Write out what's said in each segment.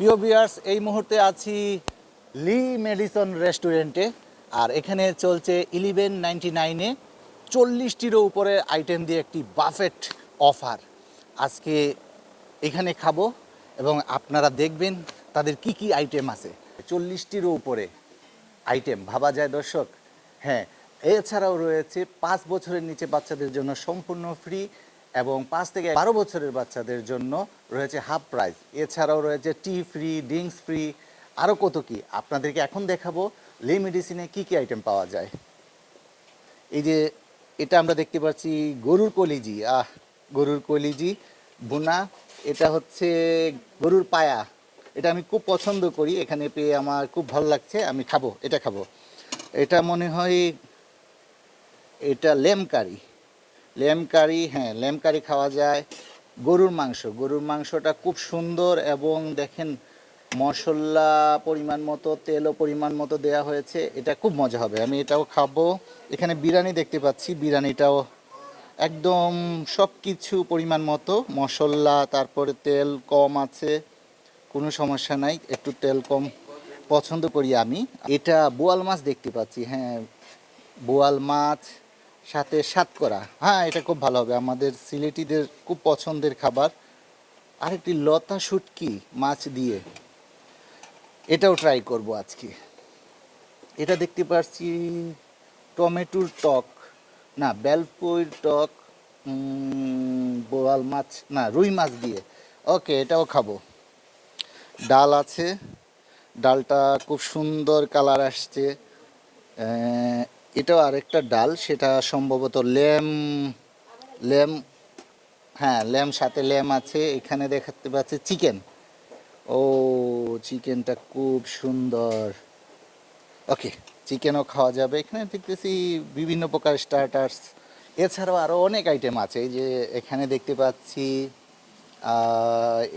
প্রিয় বিয়ার্স এই মুহূর্তে আছি লি মেডিসন রেস্টুরেন্টে আর এখানে চলছে ইলেভেন নাইনটি নাইনে চল্লিশটিরও উপরে আইটেম দিয়ে একটি বাফেট অফার আজকে এখানে খাব এবং আপনারা দেখবেন তাদের কি কি আইটেম আছে। চল্লিশটিরও উপরে আইটেম ভাবা যায় দর্শক? হ্যাঁ এছাড়াও রয়েছে পাঁচ বছরের নিচে বাচ্চাদের জন্য সম্পূর্ণ ফ্রি এবং পাঁচ থেকে বারো বছরের বাচ্চাদের জন্য রয়েছে হাফ প্রাইস এছাড়াও রয়েছে টি ফ্রি, ড্রিঙ্কস ফ্রি আরও কত কি। আপনাদেরকে এখন দেখাবো লি মেডিসিনে কি কি আইটেম পাওয়া যায়। এই যে এটা আমরা দেখতে পাচ্ছি গরুর কলিজি। আহ, গরুর কলিজি বোনা এটা হচ্ছে গরুর পায়া। এটা আমি খুব পছন্দ করি, এখানে পেয়ে আমার খুব ভালো লাগছে, আমি খাব, এটা খাব। এটা মনে হয় এটা লেম কারি লেম কারি হ্যাঁ লেম কারি খাওয়া যায়। গরুর মাংস, গরুর মাংসটা খুব সুন্দর এবং দেখেন মশলা পরিমাণ মতো, তেলও পরিমাণ মতো দেয়া হয়েছে, এটা খুব মজা হবে। আমি এটাও খাব। এখানে বিরিয়ানি দেখতে পাচ্ছি, বিরিয়ানিটাও একদম সব কিছু পরিমাণ মতো, মশলা, তারপরে তেল কম আছে, কোনো সমস্যা নাই, একটু তেল কম পছন্দ করি আমি। এটা বোয়াল মাছ দেখতে পাচ্ছি হ্যাঁ বোয়াল মাছ সাথে সাতকরা হ্যাঁ এটা খুব ভালো হবে। আমাদের সিলেটিদের খুব পছন্দের খাবার। আরেকটি লতা শুটকি মাছ দিয়ে এটাও ট্রাই করব আজকে। এটা দেখতে পাচ্ছি টমেটোর টক। না বেলপুর টক বোয়াল মাছ, না, রুই মাছ দিয়ে। ওকে, এটাও খাব। ডাল আছে। ডালটা খুব সুন্দর কালার আসছে। এটাও আরেকটা ডাল, সেটা সম্ভবত লেম লেম হ্যাঁ লেম, সাথে লেম আছে। এখানে দেখাতে পাচ্ছি চিকেন। ও, চিকেনটা খুব সুন্দর। ওকে, চিকেনও খাওয়া যাবে। এখানে দেখতেছি বিভিন্ন প্রকার স্টার্টার্স। এছাড়াও আরও অনেক আইটেম আছে। যে এখানে দেখতে পাচ্ছি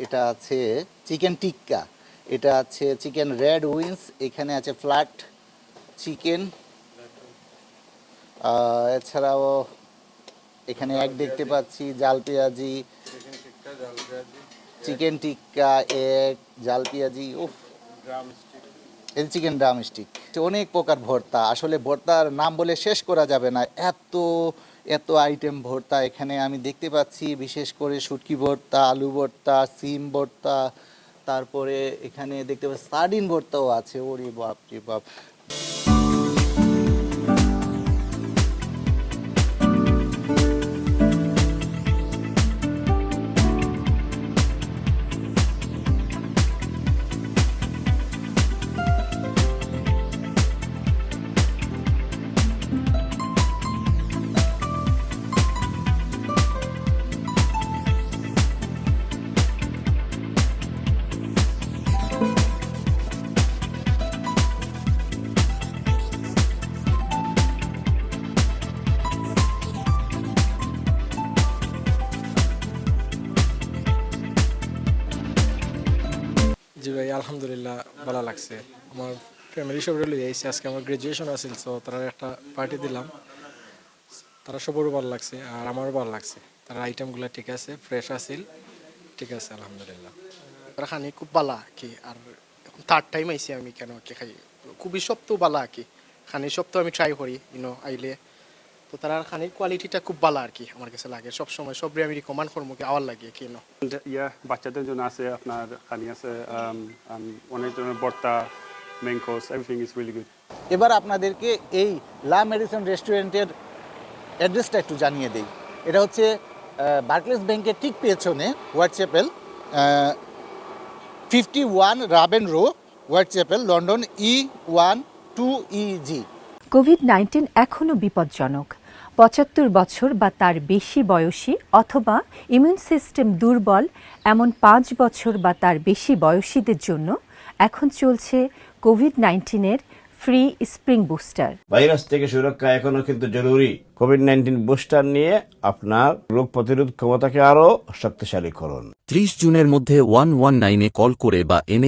এটা আছে চিকেন টিক্কা। এটা আছে চিকেন রেড উইন্স এখানে আছে ফ্ল্যাট চিকেন। এছাড়াও এখানে এক দেখতে পাচ্ছি জাল পেঁয়াজি। চিকেন টিক্কা এক জাল পেঁয়াজি উফ। এই চিকেন ড্রাম স্টিক। অনেক প্রকার ভর্তা। আসলে ভর্তার নাম বলে শেষ করা যাবে না। এত এত আইটেম ভর্তা এখানে আমি দেখতে পাচ্ছি। বিশেষ করে শুটকি ভর্তা আলু ভর্তা সিম ভর্তা তারপরে এখানে দেখতে পাচ্ছি সার্ডিন ভর্তাও আছে। ওরে বাপ রে বাপ। জি ভাই, আলহামদুলিল্লাহ ভালো লাগছে। আমার ফ্যামিলি সব লই আইসি আজকে আমার গ্রাজুয়েশন আছিল সো তারা একটা পার্টি দিলাম। তারা সবারও ভালো লাগছে, আর আমারও ভালো লাগছে। তার আইটেমগুলো ঠিক আছে ফ্রেশ আছিল। ঠিক আছে, আলহামদুলিল্লাহ। খানি খুব বালা কি, আর থার্ড টাইম আইসি আমি কেন, কি খাই, খুবই সপ্তাহ বালা আর কি। খানি সপ্তাহ আমি ট্রাই করি ইউনো আইলে। তো তার খানির কোয়ালিটিটা খুব ভালো আর কি আমার কাছে লাগে। সব সময় সবরে আমি রিকমেন্ড করব কি আওয়ার লাগে কেন ইয়া বাচ্চাদের জন্য আছে আপনার খানি আছে um, um, অনেক ধরনের ভর্তা mangoes everything is really good এবার আপনাদেরকে এই লা মেডিসন রেস্টুরেন্টের অ্যাড্রেসটা একটু জানিয়ে দিই। এটা হচ্ছে বার্কলেস ব্যাংকের ঠিক পেছনে Whitechapel fifty one Raven Row Whitechapel London E one two E Z Covid nineteen এখনও বিপজ্জনক। পঁচাত্তর বছর বা তার বেশি বয়সী অথবা ইমিউন সিস্টেম দুর্বল এমন পাঁচ বছর বা তার বেশি বয়সীদের জন্য এখন চলছে কোভিড নাইন্টিনের ফ্রি স্প্রিং বুস্টার ভাইরাস থেকে সুরক্ষা এখনও কিন্তু জরুরি। কোভিড নাইন্টিন বুস্টার নিয়ে আপনার রোগ প্রতিরোধ ক্ষমতাকে আরও শক্তিশালী করুন। ত্রিশ জুনের মধ্যে ওয়ান ওয়ান নাইনে কল করে বা এনে